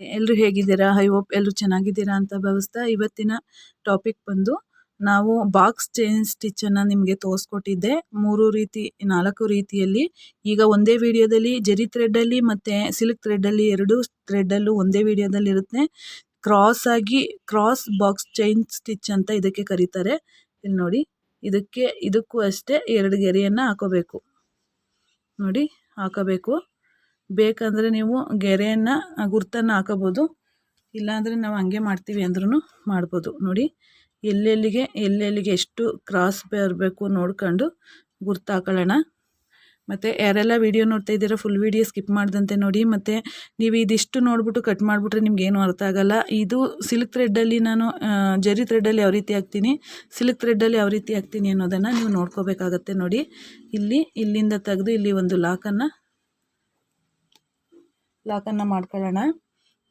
ಎಲ್ಲರೂ ಹೇಗಿದ್ದೀರಾ? I hope ಎಲ್ಲರೂ ಚೆನ್ನಾಗಿದ್ದೀರಾ ಅಂತ ಭಾವಿಸ್ತಾ ಇವತ್ತಿನ ಟಾಪಿಕ್ ಬಂದು ನಾವು ಬಾಕ್ಸ್ ಚೈನ್ ಸ್ಟಿಚ್ಚನ್ನು ನಿಮಗೆ ತೋರಿಸ್ಕೊಟ್ಟಿದ್ದೆ. ಮೂರು ರೀತಿ, ನಾಲ್ಕು ರೀತಿಯಲ್ಲಿ. ಈಗ ಒಂದೇ ವಿಡಿಯೋದಲ್ಲಿ ಜರಿ ಥ್ರೆಡ್ಡಲ್ಲಿ ಮತ್ತು ಸಿಲ್ಕ್ ಥ್ರೆಡ್ಡಲ್ಲಿ ಎರಡು ಥ್ರೆಡ್ಡಲ್ಲೂ ಒಂದೇ ವಿಡಿಯೋದಲ್ಲಿ ಇರುತ್ತೆ. ಕ್ರಾಸ್ ಆಗಿ ಕ್ರಾಸ್ ಬಾಕ್ಸ್ ಚೈನ್ ಸ್ಟಿಚ್ ಅಂತ ಇದಕ್ಕೆ ಕರೀತಾರೆ. ಇಲ್ಲಿ ನೋಡಿ, ಇದಕ್ಕೆ, ಇದಕ್ಕೂ ಅಷ್ಟೇ ಎರಡು ಗೆರೆಯನ್ನು ಹಾಕೋಬೇಕು. ನೋಡಿ, ಹಾಕೋಬೇಕು. ಬೇಕಂದರೆ ನೀವು ಗೆರೆಯನ್ನು ಗುರ್ತನ್ನು ಹಾಕೋಬೋದು. ಇಲ್ಲಾಂದರೆ ನಾವು ಹಂಗೆ ಮಾಡ್ತೀವಿ ಅಂದ್ರೂ ಮಾಡ್ಬೋದು. ನೋಡಿ, ಎಲ್ಲೆಲ್ಲಿಗೆ ಎಲ್ಲೆಲ್ಲಿಗೆ ಎಷ್ಟು ಕ್ರಾಸ್ ಬರಬೇಕು ನೋಡ್ಕೊಂಡು ಗುರ್ತು ಹಾಕೊಳ್ಳೋಣ. ಮತ್ತು ಯಾರೆಲ್ಲ ವೀಡಿಯೋ ನೋಡ್ತಾ ಇದ್ದೀರಾ ಫುಲ್ ವೀಡಿಯೋ ಸ್ಕಿಪ್ ಮಾಡ್ದಂತೆ ನೋಡಿ. ಮತ್ತು ನೀವು ಇದಿಷ್ಟು ನೋಡಿಬಿಟ್ಟು ಕಟ್ ಮಾಡಿಬಿಟ್ರೆ ನಿಮ್ಗೇನು ಅರ್ಥ ಆಗೋಲ್ಲ. ಇದು ಸಿಲ್ಕ್ ಥ್ರೆಡ್ಡಲ್ಲಿ ನಾನು ಜರಿ ಥ್ರೆಡ್ಡಲ್ಲಿ ಯಾವ ರೀತಿ ಹಾಕ್ತೀನಿ ಸಿಲ್ಕ್ ಥ್ರೆಡ್ಡಲ್ಲಿ ಯಾವ ರೀತಿ ಹಾಕ್ತೀನಿ ಅನ್ನೋದನ್ನು ನೀವು ನೋಡ್ಕೋಬೇಕಾಗತ್ತೆ ನೋಡಿ. ಇಲ್ಲಿ, ಇಲ್ಲಿಂದ ತೆಗೆದು ಇಲ್ಲಿ ಒಂದು ಲಾಕನ್ನು ಲಾಕನ್ನು ಮಾಡ್ಕೊಳ್ಳೋಣ.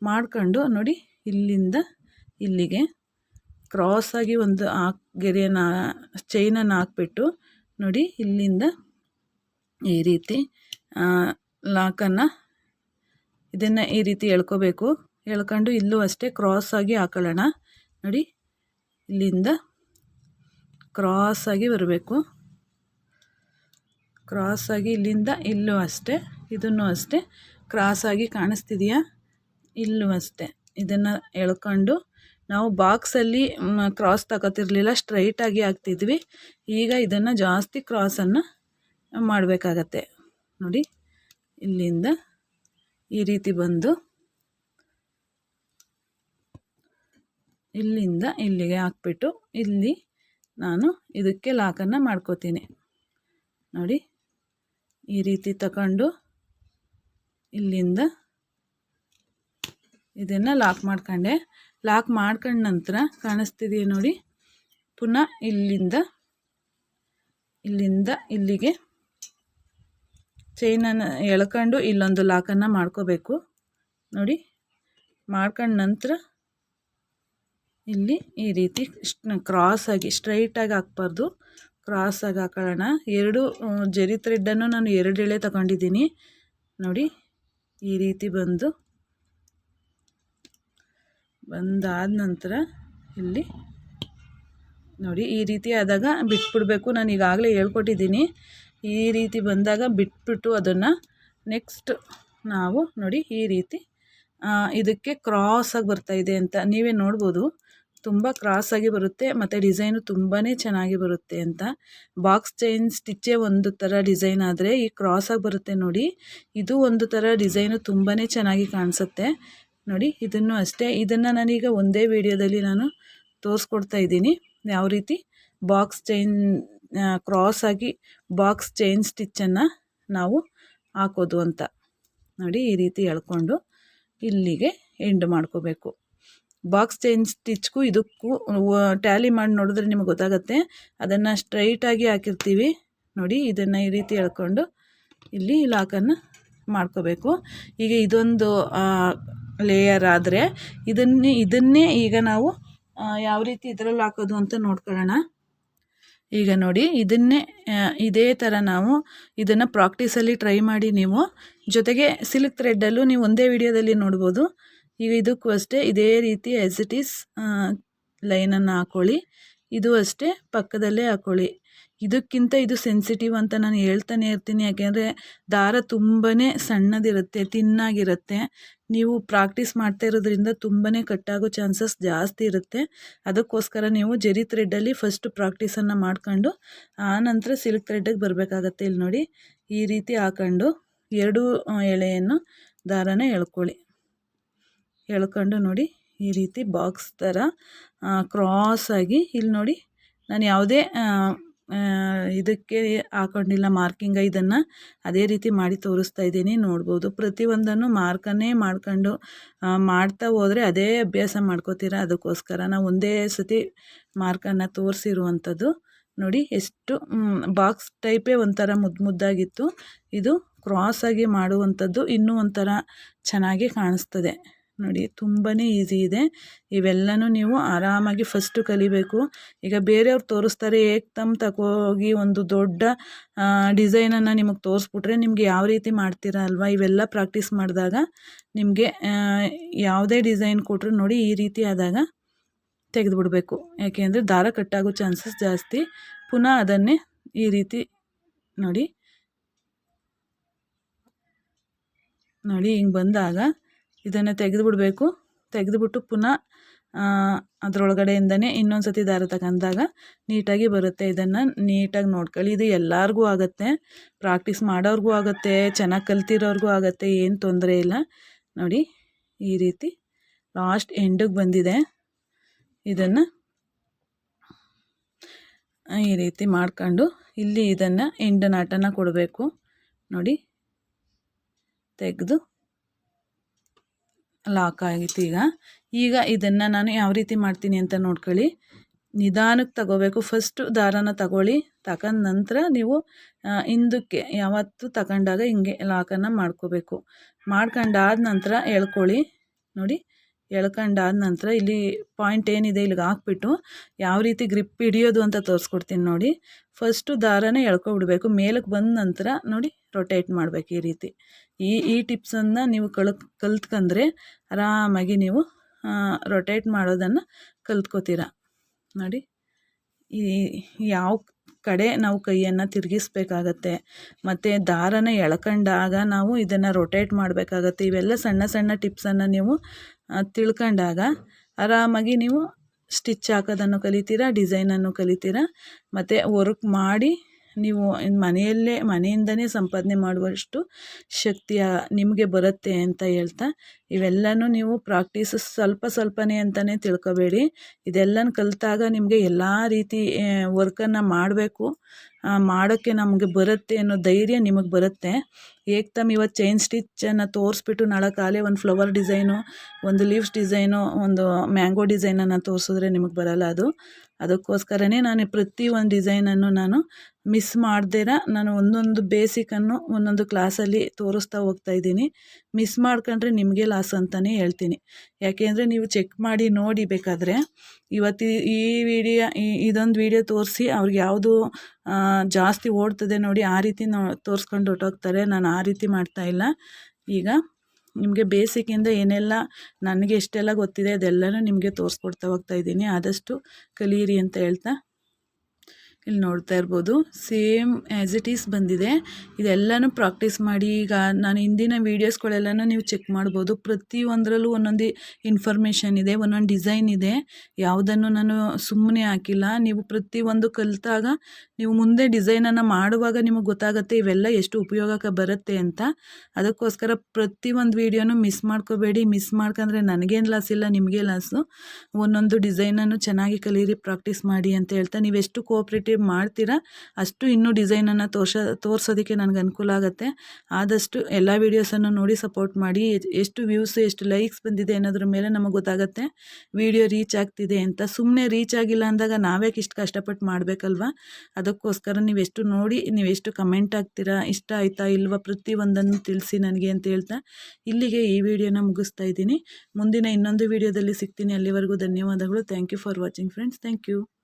ಮಾಡ್ಕೊಂಡು ನೋಡಿ ಇಲ್ಲಿಂದ ಇಲ್ಲಿಗೆ ಕ್ರಾಸಾಗಿ ಒಂದು ಹಾಕ್ ಗೆರೆಯನ್ನು ಚೈನನ್ನು ಹಾಕ್ಬಿಟ್ಟು ನೋಡಿ ಇಲ್ಲಿಂದ ಈ ರೀತಿ ಲಾಕನ್ನು ಇದನ್ನು ಈ ರೀತಿ ಎಳ್ಕೋಬೇಕು. ಎಳ್ಕೊಂಡು ಇಲ್ಲೂ ಅಷ್ಟೇ ಕ್ರಾಸಾಗಿ ಹಾಕೊಳ್ಳೋಣ. ನೋಡಿ ಇಲ್ಲಿಂದ ಕ್ರಾಸಾಗಿ ಬರಬೇಕು. ಕ್ರಾಸಾಗಿ ಇಲ್ಲಿಂದ ಇಲ್ಲೂ ಅಷ್ಟೇ, ಇದನ್ನು ಅಷ್ಟೇ ಕ್ರಾಸಾಗಿ ಕಾಣಿಸ್ತಿದೆಯಾ? ಇಲ್ಲೂ ಅಷ್ಟೇ. ಇದನ್ನು ಎಳ್ಕೊಂಡು ನಾವು ಬಾಕ್ಸಲ್ಲಿ ಕ್ರಾಸ್ ತಗೋತಿರ್ಲಿಲ್ಲ ಸ್ಟ್ರೈಟಾಗಿ ಹಾಕ್ತಿದ್ವಿ. ಈಗ ಇದನ್ನು ಜಾಸ್ತಿ ಕ್ರಾಸನ್ನು ಮಾಡಬೇಕಾಗತ್ತೆ. ನೋಡಿ, ಇಲ್ಲಿಂದ ಈ ರೀತಿ ಬಂದು, ಇಲ್ಲಿಂದ ಇಲ್ಲಿಗೆ ಹಾಕ್ಬಿಟ್ಟು, ಇಲ್ಲಿ ನಾನು ಇದಕ್ಕೆ ಲಾಕನ್ನು ಮಾಡ್ಕೋತೀನಿ. ನೋಡಿ, ಈ ರೀತಿ ತಗೊಂಡು ಇಲ್ಲಿಂದ ಇದನ್ನು ಲಾಕ್ ಮಾಡ್ಕೊಂಡೆ. ಲಾಕ್ ಮಾಡ್ಕೊಂಡ ನಂತರ ಕಾಣಿಸ್ತಿದೆಯಾ ನೋಡಿ. ಪುನಃ ಇಲ್ಲಿಂದ ಇಲ್ಲಿಂದ ಇಲ್ಲಿಗೆ ಚೈನನ್ನು ಎಳ್ಕೊಂಡು ಇಲ್ಲೊಂದು ಲಾಕನ್ನು ಮಾಡ್ಕೋಬೇಕು. ನೋಡಿ, ಮಾಡ್ಕೊಂಡ ನಂತರ ಇಲ್ಲಿ ಈ ರೀತಿ ಕ್ರಾಸಾಗಿ ಸ್ಟ್ರೈಟಾಗಿ ಹಾಕ್ಬಾರ್ದು. ಕ್ರಾಸಾಗಿ ಹಾಕೊಳ್ಳೋಣ. ಎರಡು ಜರಿ ಥ್ರೆಡ್ಡನ್ನು ನಾನು ಎರಡು ಎಳೆ ತಗೊಂಡಿದ್ದೀನಿ. ನೋಡಿ ಈ ರೀತಿ ಬಂದು ಬಂದಾದ ನಂತರ ಇಲ್ಲಿ ನೋಡಿ ಈ ರೀತಿ ಆದಾಗ ಬಿಟ್ಬಿಡಬೇಕು. ನಾನು ಈಗಾಗಲೇ ಹೇಳ್ಕೊಟ್ಟಿದ್ದೀನಿ. ಈ ರೀತಿ ಬಂದಾಗ ಬಿಟ್ಬಿಟ್ಟು ಅದನ್ನು ನೆಕ್ಸ್ಟ್ ನಾವು ನೋಡಿ ಈ ರೀತಿ ಇದಕ್ಕೆ ಕ್ರಾಸಾಗಿ ಬರ್ತಾಯಿದೆ ಅಂತ ನೀವೇ ನೋಡ್ಬೋದು. ತುಂಬ ಕ್ರಾಸಾಗಿ ಬರುತ್ತೆ, ಮತ್ತು ಡಿಸೈನು ತುಂಬಾ ಚೆನ್ನಾಗಿ ಬರುತ್ತೆ ಅಂತ. ಬಾಕ್ಸ್ ಚೈನ್ ಸ್ಟಿಚ್ಚೇ ಒಂದು ಥರ ಡಿಸೈನ್ ಆದರೆ ಈ ಕ್ರಾಸಾಗಿ ಬರುತ್ತೆ ನೋಡಿ. ಇದು ಒಂದು ಥರ ಡಿಸೈನು ತುಂಬಾ ಚೆನ್ನಾಗಿ ಕಾಣಿಸುತ್ತೆ. ನೋಡಿ, ಇದನ್ನು ಅಷ್ಟೇ. ಇದನ್ನು ನಾನೀಗ ಒಂದೇ ವಿಡಿಯೋದಲ್ಲಿ ನಾನು ತೋರಿಸ್ಕೊಡ್ತಾ ಇದ್ದೀನಿ. ಯಾವ ರೀತಿ? ಬಾಕ್ಸ್ ಚೈನ್ ಆಗಿ ಬಾಕ್ಸ್ ಚೈನ್ ಸ್ಟಿಚ್ಚನ್ನು ನಾವು ಹಾಕೋದು ಅಂತ. ನೋಡಿ, ಈ ರೀತಿ ಎಳ್ಕೊಂಡು ಇಲ್ಲಿಗೆ ಎಂಡ್ ಮಾಡ್ಕೋಬೇಕು. ಬಾಕ್ಸ್ ಚೈನ್ ಸ್ಟಿಚ್ಗೂ ಇದಕ್ಕೂ ಟ್ಯಾಲಿ ಮಾಡಿ ನೋಡಿದ್ರೆ ನಿಮಗೆ ಗೊತ್ತಾಗುತ್ತೆ. ಅದನ್ನು ಸ್ಟ್ರೈಟಾಗಿ ಹಾಕಿರ್ತೀವಿ. ನೋಡಿ, ಇದನ್ನು ಈ ರೀತಿ ಎಳ್ಕೊಂಡು ಇಲ್ಲಿ ಲಾಕನ್ನು ಮಾಡ್ಕೋಬೇಕು. ಈಗ ಇದೊಂದು ಲೇಯರ್ ಆದರೆ ಇದನ್ನೇ ಇದನ್ನೇ ಈಗ ನಾವು ಯಾವ ರೀತಿ ಇದರಲ್ಲಿ ಹಾಕೋದು ಅಂತ ನೋಡ್ಕೊಳ್ಳೋಣ. ಈಗ ನೋಡಿ, ಇದನ್ನೇ ಇದೇ ಥರ ನಾವು ಇದನ್ನು ಪ್ರಾಕ್ಟೀಸಲ್ಲಿ ಟ್ರೈ ಮಾಡಿ ನೀವು. ಜೊತೆಗೆ ಸಿಲ್ಕ್ ಥ್ರೆಡ್ಡಲ್ಲೂ ನೀವು ಒಂದೇ ವಿಡಿಯೋದಲ್ಲಿ ನೋಡ್ಬೋದು. ಈಗ ಇದಕ್ಕೂ ಅಷ್ಟೇ ಇದೇ ರೀತಿ ಎಸ್ ಇಟ್ ಈಸ್ ಲೈನನ್ನು ಹಾಕೊಳ್ಳಿ. ಇದು ಅಷ್ಟೇ ಪಕ್ಕದಲ್ಲೇ ಹಾಕೊಳ್ಳಿ. ಇದಕ್ಕಿಂತ ಇದು ಸೆನ್ಸಿಟಿವ್ ಅಂತ ನಾನು ಹೇಳ್ತಾನೆ ಇರ್ತೀನಿ. ಯಾಕೆಂದರೆ ದಾರ ತುಂಬಾ ಸಣ್ಣದಿರುತ್ತೆ, ತಿನ್ನಾಗಿರುತ್ತೆ. ನೀವು ಪ್ರಾಕ್ಟೀಸ್ ಮಾಡ್ತಾ ಇರೋದ್ರಿಂದ ತುಂಬಾ ಕಟ್ಟಾಗೋ ಚಾನ್ಸಸ್ ಜಾಸ್ತಿ ಇರುತ್ತೆ. ಅದಕ್ಕೋಸ್ಕರ ನೀವು ಜರಿ ಥ್ರೆಡ್ಡಲ್ಲಿ ಫಸ್ಟ್ ಪ್ರಾಕ್ಟೀಸನ್ನು ಮಾಡ್ಕೊಂಡು ಆನಂತರ ಸಿಲ್ಕ್ ಥ್ರೆಡ್ಡಿಗೆ ಬರಬೇಕಾಗತ್ತೆ ಇಲ್ಲಿ ನೋಡಿ. ಈ ರೀತಿ ಹಾಕೊಂಡು ಎರಡು ಎಳೆಯನ್ನು ದಾರನ ಎಳ್ಕೊಳ್ಳಿ. ಎಳ್ಕೊಂಡು ನೋಡಿ ಈ ರೀತಿ ಬಾಕ್ಸ್ ಥರ ಕ್ರಾಸಾಗಿ ಇಲ್ಲಿ ನೋಡಿ ನಾನು ಯಾವುದೇ ಇದಕ್ಕೆ ಹಾಕೊಂಡಿಲ್ಲ ಮಾರ್ಕಿಂಗ ಇದನ್ನು, ಅದೇ ರೀತಿ ಮಾಡಿ ತೋರಿಸ್ತಾ ಇದ್ದೀನಿ, ನೋಡ್ಬೋದು. ಪ್ರತಿಯೊಂದನ್ನು ಮಾರ್ಕನ್ನೇ ಮಾಡ್ಕೊಂಡು ಮಾಡ್ತಾ ಹೋದರೆ ಅದೇ ಅಭ್ಯಾಸ ಮಾಡ್ಕೋತೀರ? ಅದಕ್ಕೋಸ್ಕರ ನಾವು ಒಂದೇ ಸತಿ ಮಾರ್ಕನ್ನು ತೋರಿಸಿರುವಂಥದ್ದು. ನೋಡಿ ಎಷ್ಟು ಬಾಕ್ಸ್ ಟೈಪೇ ಒಂಥರ ಮುದ್ದು ಮುದ್ದಾಗಿತ್ತು. ಇದು ಕ್ರಾಸಾಗಿ ಮಾಡುವಂಥದ್ದು ಇನ್ನೂ ಒಂಥರ ಚೆನ್ನಾಗಿ ಕಾಣಿಸ್ತದೆ. ನೋಡಿ ತುಂಬಾ ಈಸಿ ಇದೆ. ಇವೆಲ್ಲನೂ ನೀವು ಆರಾಮಾಗಿ ಫಸ್ಟು ಕಲಿಬೇಕು. ಈಗ ಬೇರೆಯವ್ರು ತೋರಿಸ್ತಾರೆ ಏಕ್ದಮ್ ತಗೋಗಿ ಒಂದು ದೊಡ್ಡ ಡಿಸೈನನ್ನು ನಿಮಗೆ ತೋರಿಸ್ಬಿಟ್ರೆ ನಿಮಗೆ ಯಾವ ರೀತಿ ಮಾಡ್ತೀರಾ ಅಲ್ವಾ? ಇವೆಲ್ಲ ಪ್ರಾಕ್ಟೀಸ್ ಮಾಡಿದಾಗ ನಿಮಗೆ ಯಾವುದೇ ಡಿಸೈನ್ ಕೊಟ್ಟರು ನೋಡಿ ಈ ರೀತಿ ಆದಾಗ ತೆಗೆದುಬಿಡಬೇಕು. ಯಾಕೆಂದರೆ ದಾರ ಕಟ್ಟಾಗೋ ಚಾನ್ಸಸ್ ಜಾಸ್ತಿ. ಪುನಃ ಅದನ್ನೇ ಈ ರೀತಿ ನೋಡಿ ನೋಡಿ ಹಿಂಗೆ ಬಂದಾಗ ಇದನ್ನು ತೆಗೆದುಬಿಡ್ಬೇಕು. ತೆಗೆದುಬಿಟ್ಟು ಪುನಃ ಅದರೊಳಗಡೆಯಿಂದನೇ ಇನ್ನೊಂದು ಸತಿ ದಾರ ತಗೊಂಡಾಗ ನೀಟಾಗಿ ಬರುತ್ತೆ. ಇದನ್ನು ನೀಟಾಗಿ ನೋಡ್ಕೊಳ್ಳಿ. ಇದು ಎಲ್ಲರಿಗೂ ಆಗುತ್ತೆ. ಪ್ರಾಕ್ಟೀಸ್ ಮಾಡೋರಿಗೂ ಆಗುತ್ತೆ. ಚೆನ್ನಾಗಿ ಕಲ್ತಿರೋರಿಗೂ ಆಗುತ್ತೆ. ಏನು ತೊಂದರೆ ಇಲ್ಲ. ನೋಡಿ, ಈ ರೀತಿ ಲಾಸ್ಟ್ ಎಂಡಿಗೆ ಬಂದಿದೆ. ಇದನ್ನು ಈ ರೀತಿ ಮಾಡ್ಕೊಂಡು ಇಲ್ಲಿ ಇದನ್ನು ಎಂಡನ್ನು ನಾಟನ ಕೊಡಬೇಕು. ನೋಡಿ, ತೆಗೆದು ಲಾಕ್ ಆಗಿತ್ತು ಈಗ. ಈಗ ಇದನ್ನು ನಾನು ಯಾವ ರೀತಿ ಮಾಡ್ತೀನಿ ಅಂತ ನೋಡ್ಕೊಳ್ಳಿ. ನಿಧಾನಕ್ಕೆ ತಗೋಬೇಕು. ಫಸ್ಟು ದಾರನ ತಗೊಳ್ಳಿ. ತಗೊಂಡ ನಂತರ ನೀವು ಹಿಂದಕ್ಕೆ ಯಾವತ್ತು ತಗೊಂಡಾಗ ಹಿಂಗೆ ಲಾಕನ್ನು ಮಾಡ್ಕೋಬೇಕು. ಮಾಡ್ಕೊಂಡಾದ ನಂತರ ಎಳ್ಕೊಳ್ಳಿ. ನೋಡಿ, ಎಳ್ಕೊಂಡಾದ ನಂತರ ಇಲ್ಲಿ ಪಾಯಿಂಟ್ ಏನಿದೆ ಇಲ್ಲಿಗೆ ಹಾಕ್ಬಿಟ್ಟು ಯಾವ ರೀತಿ ಗ್ರಿಪ್ ಹಿಡಿಯೋದು ಅಂತ ತೋರಿಸ್ಕೊಡ್ತೀನಿ ನೋಡಿ. ಫಸ್ಟು ದಾರನೇ ಎಳ್ಕೊಬಿಡ್ಬೇಕು. ಮೇಲಕ್ಕೆ ಬಂದ ನಂತರ ನೋಡಿ ರೊಟೇಟ್ ಮಾಡಬೇಕು ಈ ರೀತಿ. ಈ ಈ ಟಿಪ್ಸನ್ನು ನೀವು ಕಳ್ ಕಲ್ತ್ಕೊಂಡ್ರೆ ಆರಾಮಾಗಿ ನೀವು ರೊಟೇಟ್ ಮಾಡೋದನ್ನು ಕಲ್ತ್ಕೋತೀರ. ನೋಡಿ, ಈ, ಯಾವ ಕಡೆ ನಾವು ಕೈಯನ್ನು ತಿರುಗಿಸ್ಬೇಕಾಗತ್ತೆ, ಮತ್ತು ದಾರನ ಎಳ್ಕೊಂಡಾಗ ನಾವು ಇದನ್ನು ರೊಟೇಟ್ ಮಾಡಬೇಕಾಗತ್ತೆ, ಇವೆಲ್ಲ ಸಣ್ಣ ಸಣ್ಣ ಟಿಪ್ಸನ್ನು ನೀವು ತಿಳ್ಕೊಂಡಾಗ ಆರಾಮಾಗಿ ನೀವು ಸ್ಟಿಚ್ ಹಾಕೋದನ್ನು ಕಲಿತೀರಾ ಡಿಸೈನನ್ನು ಕಲಿತೀರಾ, ಮತ್ತು ವರ್ಕ್ ಮಾಡಿ ನೀವು ಮನೆಯಲ್ಲೇ, ಮನೆಯಿಂದನೇ ಸಂಪಾದನೆ ಮಾಡುವಷ್ಟು ಶಕ್ತಿಯ ನಿಮಗೆ ಬರುತ್ತೆ ಅಂತ ಹೇಳ್ತಾ, ಇವೆಲ್ಲನೂ ನೀವು ಪ್ರಾಕ್ಟೀಸ್ ಸ್ವಲ್ಪ ಸ್ವಲ್ಪನೇ ಅಂತಲೇ ತಿಳ್ಕೊಬೇಡಿ. ಇದೆಲ್ಲನ ಕಲಿತಾಗ ನಿಮಗೆ ಎಲ್ಲ ರೀತಿ ವರ್ಕನ್ನು ಮಾಡಬೇಕು. ಮಾಡೋಕ್ಕೆ ನಮಗೆ ಬರುತ್ತೆ ಅನ್ನೋ ಧೈರ್ಯ ನಿಮಗೆ ಬರುತ್ತೆ. ಏಕ್ದಮ್ ಇವತ್ತು ಚೈನ್ ಸ್ಟಿಚ್ಚನ್ನು ತೋರಿಸ್ಬಿಟ್ಟು ನಾಳೆ ಕಾಲೇ ಒಂದು ಫ್ಲವರ್ ಡಿಸೈನು ಒಂದು ಲೀವ್ಸ್ ಡಿಸೈನು ಒಂದು ಮ್ಯಾಂಗೋ ಡಿಸೈನನ್ನು ತೋರಿಸಿದ್ರೆ ನಿಮಗೆ ಬರಲ್ಲ ಅದು. ಅದಕ್ಕೋಸ್ಕರನೇ ನಾನು ಪ್ರತಿ ಒಂದು ಡಿಸೈನನ್ನು ನಾನು ಮಿಸ್ ಮಾಡ್ದಿರ ನಾನು ಒಂದೊಂದು ಬೇಸಿಕನ್ನು ಒಂದೊಂದು ಕ್ಲಾಸಲ್ಲಿ ತೋರಿಸ್ತಾ ಹೋಗ್ತಾ ಇದ್ದೀನಿ. ಮಿಸ್ ಮಾಡ್ಕೊಂಡ್ರೆ ನಿಮಗೆ ಲಾಸ್ ಅಂತಲೇ ಹೇಳ್ತೀನಿ. ಯಾಕೆಂದರೆ ನೀವು ಚೆಕ್ ಮಾಡಿ ನೋಡಿ ಬೇಕಾದರೆ ಇವತ್ತು ಈ ವಿಡಿಯೋ ಇದೊಂದು ವಿಡಿಯೋ ತೋರಿಸಿ ಅವ್ರಿಗೆ ಯಾವುದು ಜಾಸ್ತಿ ಓಡ್ತದೆ ನೋಡಿ ಆ ರೀತಿ ನೋ, ತೋರಿಸ್ಕೊಂಡು ಹೊಟ್ಟೋಗ್ತಾರೆ ನಾನು ಆ ರೀತಿ ಮಾಡ್ತಾಯಿಲ್ಲ ಈಗ ನಿಮಗೆ ಬೇಸಿಕಿಂದ ಏನೆಲ್ಲ ನನಗೆ ಎಷ್ಟೆಲ್ಲ ಗೊತ್ತಿದೆ ಅದೆಲ್ಲನೂ ನಿಮಗೆ ತೋರಿಸ್ಕೊಡ್ತಾ ಹೋಗ್ತಾ ಇದ್ದೀನಿ. ಆದಷ್ಟು ಕಲಿಯಿರಿ ಅಂತ ಹೇಳ್ತಾ ಇಲ್ಲಿ ನೋಡ್ತಾ ಇರ್ಬೋದು. ಸೇಮ್ ಆ್ಯಸ್ ಇಟ್ ಈಸ್ ಬಂದಿದೆ. ಇದೆಲ್ಲನೂ ಪ್ರಾಕ್ಟೀಸ್ ಮಾಡಿ ಈಗ ನಾನು ಹಿಂದಿನ ವೀಡಿಯೋಸ್ಗಳೆಲ್ಲನೂ ನೀವು ಚೆಕ್ ಮಾಡ್ಬೋದು. ಪ್ರತಿಯೊಂದರಲ್ಲೂ ಒಂದೊಂದು ಇನ್ಫಾರ್ಮೇಷನ್ ಇದೆ, ಒಂದೊಂದು ಡಿಸೈನ್ ಇದೆ. ಯಾವುದನ್ನು ನಾನು ಸುಮ್ಮನೆ ಹಾಕಿಲ್ಲ. ನೀವು ಪ್ರತಿಯೊಂದು ಕಲಿತಾಗ ನೀವು ಮುಂದೆ ಡಿಸೈನನ್ನು ಮಾಡುವಾಗ ನಿಮಗೆ ಗೊತ್ತಾಗುತ್ತೆ ಇವೆಲ್ಲ ಎಷ್ಟು ಉಪಯೋಗಕ್ಕೆ ಬರುತ್ತೆ ಅಂತ. ಅದಕ್ಕೋಸ್ಕರ ಪ್ರತಿಯೊಂದು ವೀಡಿಯೋನು ಮಿಸ್ ಮಾಡ್ಕೋಬೇಡಿ. ಮಿಸ್ ಮಾಡ್ಕೊಂಡ್ರೆ ನನಗೇನು ಲಾಸ್ ಇಲ್ಲ, ನಿಮಗೆ ಲಾಸು ಒಂದೊಂದು ಡಿಸೈನನ್ನು ಚೆನ್ನಾಗಿ ಕಲೀರಿ ಪ್ರಾಕ್ಟೀಸ್ ಮಾಡಿ ಅಂತ ಹೇಳ್ತಾ ನೀವೆಷ್ಟು ಕೋಆಪ್ರೇಟಿವ್ ಮಾಡ್ತೀರಾ, ಅಷ್ಟು ಇನ್ನೂ ಡಿಸೈನನ್ನು ತೋರ್ಸ, ತೋರಿಸೋದಕ್ಕೆ ನನಗೆ ಅನುಕೂಲ ಆಗುತ್ತೆ. ಆದಷ್ಟು ಎಲ್ಲ ವೀಡಿಯೋಸನ್ನು ನೋಡಿ ಸಪೋರ್ಟ್ ಮಾಡಿ, ಎಷ್ಟು ವ್ಯೂಸ್, ಎಷ್ಟು ಲೈಕ್ಸ್ ಬಂದಿದೆ ಅನ್ನೋದ್ರ ಮೇಲೆ ನಮಗೆ ಗೊತ್ತಾಗುತ್ತೆ. ವಿಡಿಯೋ ರೀಚ್ ಆಗ್ತಿದೆ ಅಂತ. ಸುಮ್ಮನೆ ರೀಚ್ ಆಗಿಲ್ಲ ಅಂದಾಗ ನಾವ್ಯಾಕೆ ಇಷ್ಟು ಕಷ್ಟಪಟ್ಟು ಮಾಡಬೇಕಲ್ವಾ? ಅದಕ್ಕೋಸ್ಕರ ನೀವೆಷ್ಟು ನೋಡಿ ನೀವೆಷ್ಟು ಕಮೆಂಟ್ ಆಗ್ತೀರಾ ಇಷ್ಟ ಆಯಿತಾ ಇಲ್ವಾ ಪ್ರತಿಯೊಂದನ್ನು ತಿಳಿಸಿ ನನಗೆ ಅಂತ ಹೇಳ್ತಾ ಇಲ್ಲಿಗೆ ಈ ವಿಡಿಯೋನ ಮುಗಿಸ್ತಾ ಇದ್ದೀನಿ. ಮುಂದಿನ ಇನ್ನೊಂದು ವಿಡಿಯೋದಲ್ಲಿ ಸಿಗ್ತೀನಿ. ಅಲ್ಲಿವರೆಗೂ ಧನ್ಯವಾದಗಳು. Thank you for watching friends thank you